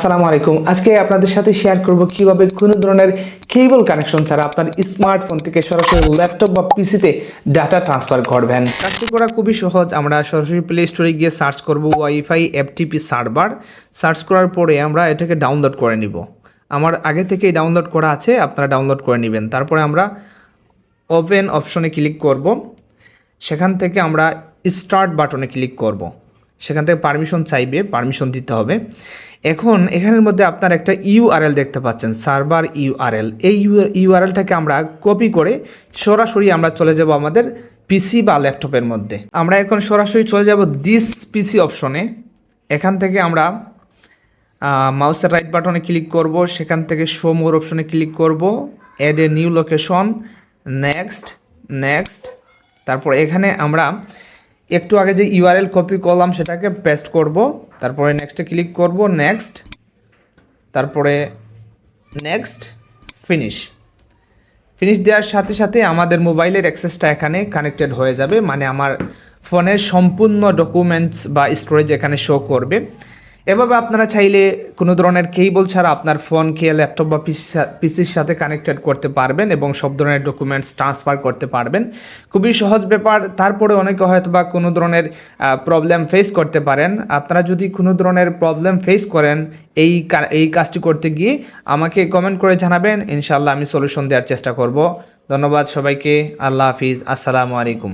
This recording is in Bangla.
আসসালামু আলাইকুম। আজকে আপনাদের সাথে শেয়ার করব কীভাবে কোনো ধরনের কেবল কানেকশন ছাড়া আপনার স্মার্টফোন থেকে সরাসরি ল্যাপটপ বা পিসিতে ডাটা ট্রান্সফার করবেন কাজটি করা খুবই সহজ। আমরা সরাসরি প্লে স্টোরে গিয়ে সার্চ করব ওয়াইফাই এফটিপি সার্ভার সার্চ করার পরে আমরা এটাকে ডাউনলোড করে নিব। আমার আগে থেকেই ডাউনলোড করা আছে, আপনারা ডাউনলোড করে নেবেন। তারপরে আমরা ওপেন অপশনে ক্লিক করব। সেখান থেকে আমরা স্টার্ট বাটনে ক্লিক করব। সেখান থেকে পারমিশন চাইবে পারমিশন দিতে হবে। এখন এখানের মধ্যে আপনার একটা ইউআরএল দেখতে পাচ্ছেন সার্ভার ইউআরএল এই ইউআরএলটাকে আমরা কপি করে সরাসরি আমরা চলে যাব আমাদের পিসি বা ল্যাপটপের মধ্যে। আমরা এখন সরাসরি চলে যাব দিস পিসি অপশনে এখান থেকে আমরা মাউসের রাইট বাটনে ক্লিক করব, সেখান থেকে শো মোর অপশনে ক্লিক করব add a new location next next তারপর এখানে আমরা একটু আগে যে ইউআরএল কপি করলাম, সেটাকে পেস্ট করব। তারপরে নেক্সটে ক্লিক করব নেক্সট তারপরে নেক্সট ফিনিশ ফিনিশ দেওয়ার সাথে সাথে আমাদের মোবাইলের অ্যাক্সেসটা এখানে কানেক্টেড হয়ে যাবে মানে আমার ফোনের সম্পূর্ণ ডকুমেন্টস বা স্টোরেজ এখানে শো করবে। এভাবে আপনারা চাইলে কোনো ধরনের কেবল ছাড়া আপনার ফোন ফোনকে ল্যাপটপ বা পিসির সাথে কানেক্টেড করতে পারবেন এবং সব ধরনের ডকুমেন্টস ট্রান্সফার করতে পারবেন। খুবই সহজ ব্যাপার। তারপরে অনেকে হয়তো বা কোনো ধরনের প্রবলেম ফেস করতে পারেন। আপনারা যদি কোনো ধরনের প্রবলেম ফেস করেন, এই এই কাজটি করতে গিয়ে আমাকে কমেন্ট করে জানাবেন। ইনশাল্লাহ আমি সলিউশন দেওয়ার চেষ্টা করব। ধন্যবাদ সবাইকে। আল্লাহ হাফিজ। আসসালামু আলাইকুম।